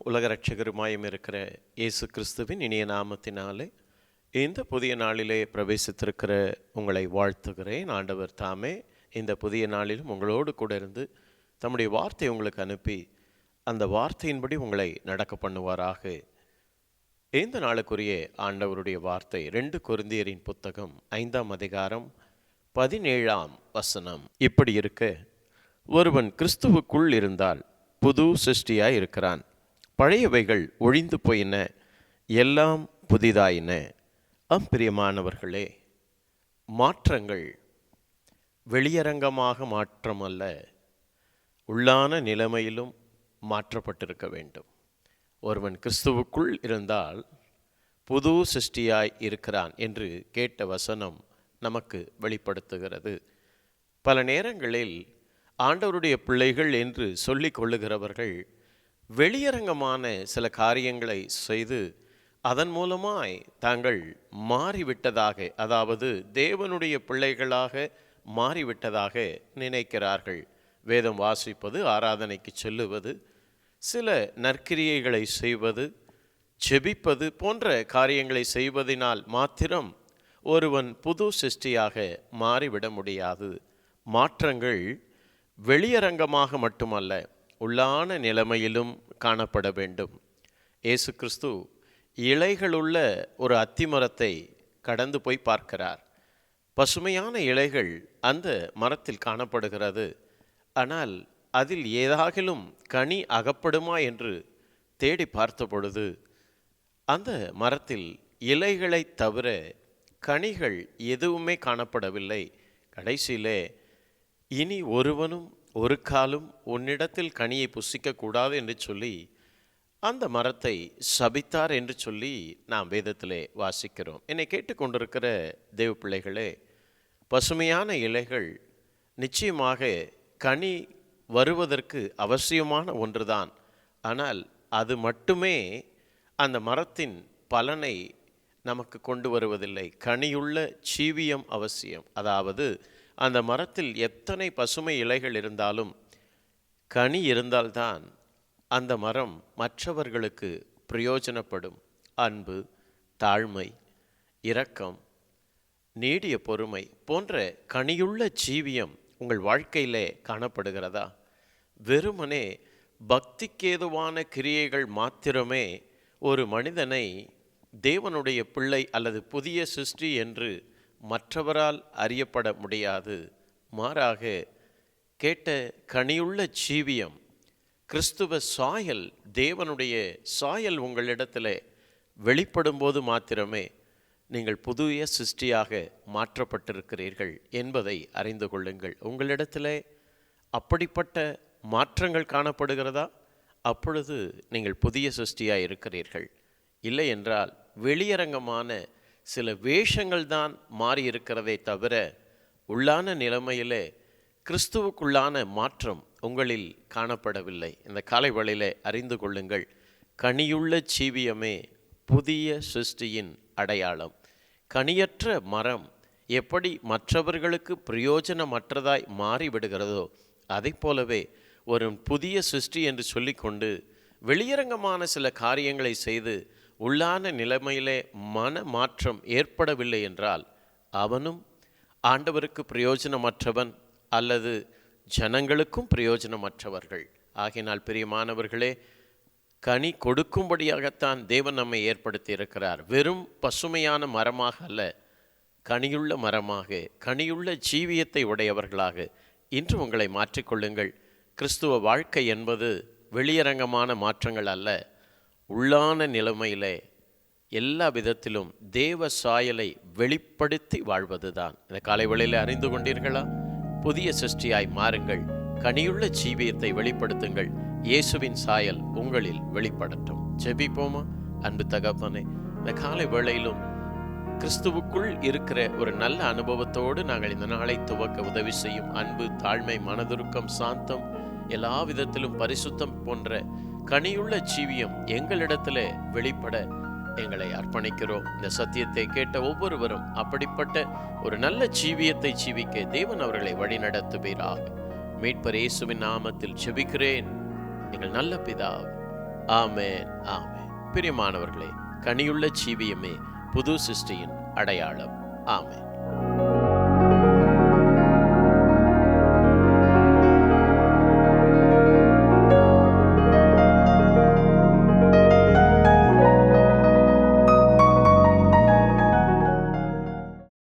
உலக ரட்சகருமாயம் இருக்கிற இயேசு கிறிஸ்துவின் இனிய நாமத்தினாலே இந்த புதிய நாளிலே பிரவேசித்திருக்கிற உங்களை வாழ்த்துகிறேன். ஆண்டவர் தாமே இந்த புதிய நாளிலும் உங்களோடு கூட இருந்து தம்முடைய வார்த்தை உங்களுக்கு அனுப்பி அந்த வார்த்தையின்படி உங்களை நடக்க பண்ணுவாராக. இந்த நாளுக்குரிய ஆண்டவருடைய வார்த்தை ரெண்டு குருந்தியரின் புத்தகம் ஐந்தாம் அதிகாரம் பதினேழாம் வசனம். இப்படி இருக்க ஒருவன் கிறிஸ்துவுக்குள் இருந்தால் புது சிருஷ்டியாய் இருக்கிறான். பழையவைகள் ஒழிந்து போயின எல்லாம் புதிதாயின. அம்பிரியமானவர்களே மாற்றங்கள் வெளியரங்கமாக மாற்றமல்ல உள்ளான நிலைமையிலும் மாற்றப்பட்டிருக்க வேண்டும். ஒருவன் கிறிஸ்துவுக்குள் இருந்தால் புது சிருஷ்டியாய் இருக்கிறான் என்று கேட்ட வசனம் நமக்கு வெளிப்படுத்துகிறது. பல நேரங்களில் ஆண்டவருடைய பிள்ளைகள் என்று சொல்லிக் கொள்ளுகிறவர்கள் வெளியரங்கமான சில காரியங்களை செய்து அதன் மூலமாய் தாங்கள் மாறிவிட்டதாக அதாவது தேவனுடைய பிள்ளைகளாக மாறிவிட்டதாக நினைக்கிறார்கள். வேதம் வாசிப்பது ஆராதனைக்கு செல்லுவது சில நற்கிரியைகளை செய்வது செபிப்பது போன்ற காரியங்களை செய்வதனால் மாத்திரம் ஒருவன் புது சிருஷ்டியாக மாறிவிட முடியாது. மாற்றங்கள் வெளியரங்கமாக மட்டுமல்ல உள்ளான நிலைமையிலும் காணப்பட வேண்டும். இயேசு கிறிஸ்து இலைகளுள்ள ஒரு அத்திமரத்தை கடந்து போய் பார்க்கிறார். பசுமையான இலைகள் அந்த மரத்தில் காணப்படுகிறது. ஆனால் அதில் ஏதாகிலும் கனி அகப்படுமா என்று தேடி பார்த்த பொழுது அந்த மரத்தில் இலைகளை தவிர கனிகள் எதுவுமே காணப்படவில்லை. கடைசியிலே இனி ஒருவனும் ஒரு காலும் உன்னிடத்தில் கனியை புசிக்கக்கூடாது என்று சொல்லி அந்த மரத்தை சபித்தார் என்று சொல்லி நாம் வேதத்திலே வாசிக்கிறோம். என்னை கேட்டுக்கொண்டிருக்கிற தேவ பிள்ளைகளே பசுமையான இலைகள் நிச்சயமாக கனி வருவதற்கு அவசியமான ஒன்றுதான். ஆனால் அது மட்டுமே அந்த மரத்தின் பலனை நமக்கு கொண்டு வருவதில்லை. கனியுள்ள சீவியம் அவசியம். அதாவது அந்த மரத்தில் எத்தனை பசுமை இலைகள் இருந்தாலும் கனி இருந்தால்தான் அந்த மரம் மற்றவர்களுக்கு பிரயோஜனப்படும். அன்பு தாழ்மை இரக்கம் நீடிய பொறுமை போன்ற கனியுள்ள ஜீவியம் உங்கள் வாழ்க்கையிலே காணப்படுகிறதா? வெறுமனே பக்திக்கேதுவான கிரியைகள் மாத்திரமே ஒரு மனிதனை தேவனுடைய பிள்ளை அல்லது புதிய சிருஷ்டி என்று மற்றவரால் அறியப்பட முடியாது. மாறாக கேட்ட கனியுள்ள ஜீவியம் கிறிஸ்துவ சாயல் தேவனுடைய சாயல் உங்களிடத்தில் வெளிப்படும்போது மாத்திரமே நீங்கள் புதிய சிருஷ்டியாக மாற்றப்பட்டிருக்கிறீர்கள் என்பதை அறிந்து கொள்ளுங்கள். உங்களிடத்தில் அப்படிப்பட்ட மாற்றங்கள் காணப்படுகிறதா? அப்பொழுது நீங்கள் புதிய சிருஷ்டியாக இருக்கிறீர்கள் இல்லை என்றால் வெளியரங்கமான சில வேஷங்கள் தான் மாறி இருக்கிறதே தவிர உள்ளான நிலைமையிலே கிறிஸ்துவுக்குள்ளான மாற்றம் உங்களில் காணப்படவில்லை. இந்த காலை வேளையிலே அறிந்து கொள்ளுங்கள். கனியுள்ள சீவியமே புதிய சிருஷ்டியின் அடையாளம். கனியற்ற மரம் எப்படி மற்றவர்களுக்கு பிரயோஜனமற்றதாய் மாறிவிடுகிறதோ அதை போலவே ஒரு புதிய சிருஷ்டி என்று சொல்லிக்கொண்டு வெளியரங்கமான சில காரியங்களை செய்து உள்ளான நிலைமையிலே மன மாற்றம் ஏற்படவில்லை என்றால் அவனும் ஆண்டவருக்கு பிரயோஜனமற்றவன் அல்லது ஜனங்களுக்கும் பிரயோஜனமற்றவர்கள். ஆகினால் பிரியமானவர்களே கனி கொடுக்கும்படியாகத்தான் தேவன் நம்மை ஏற்படுத்தி இருக்கிறார் வெறும் பசுமையான மரமாக அல்ல கனியுள்ள மரமாக கனியுள்ள ஜீவியத்தை உடையவர்களாக. இன்று உங்களை மாற்றிக்கொள்ளுங்கள். கிறிஸ்துவ வாழ்க்கை என்பது வெளியரங்கமான மாற்றங்கள் அல்ல. உள்ளான நிலைமையிலே எல்லா விதத்திலும் தேவ சாயலை வெளிப்படுத்தி வாழ்வதுதான். இந்த காலை வேளையில் அறிந்து கொண்டீர்களா? புதிய சிருஷ்டியாய் மாறுங்கள். கனியுள்ள ஜீவியத்தை வெளிப்படுத்துங்கள். இயேசுவின் சாயல் உங்களில் வெளிப்படட்டும். ஜெபிப்போமா? அன்பு தகப்பனே இந்த காலை வேளையிலும் கிறிஸ்துவுக்குள் இருக்கிற ஒரு நல்ல அனுபவத்தோடு நாங்கள் இந்த நாளை துவக்க உதவி செய்யும் அன்பு தாழ்மை மனதுருக்கம் சாந்தம் எல்லா விதத்திலும் பரிசுத்தம் போன்ற கனியுள்ள ஜீவியம் எங்களிடத்துல வெளிப்பட எங்களை அர்ப்பணிக்கிறோம். இந்த சத்தியத்தை கேட்ட ஒவ்வொருவரும் அப்படிப்பட்ட ஒரு நல்ல ஜீவியத்தை ஜீவிக்க தேவன் அவர்களை வழிநடத்துவீராக. மீட்பர் இயேசுவின் நாமத்தில் ஜெபிக்கிறேன். எங்கள் நல்ல பிதா ஆமே ஆமென். பிரியமானவர்களே கனியுள்ள ஜீவியமே புது சிருஷ்டியின் அடையாளம். ஆமென்.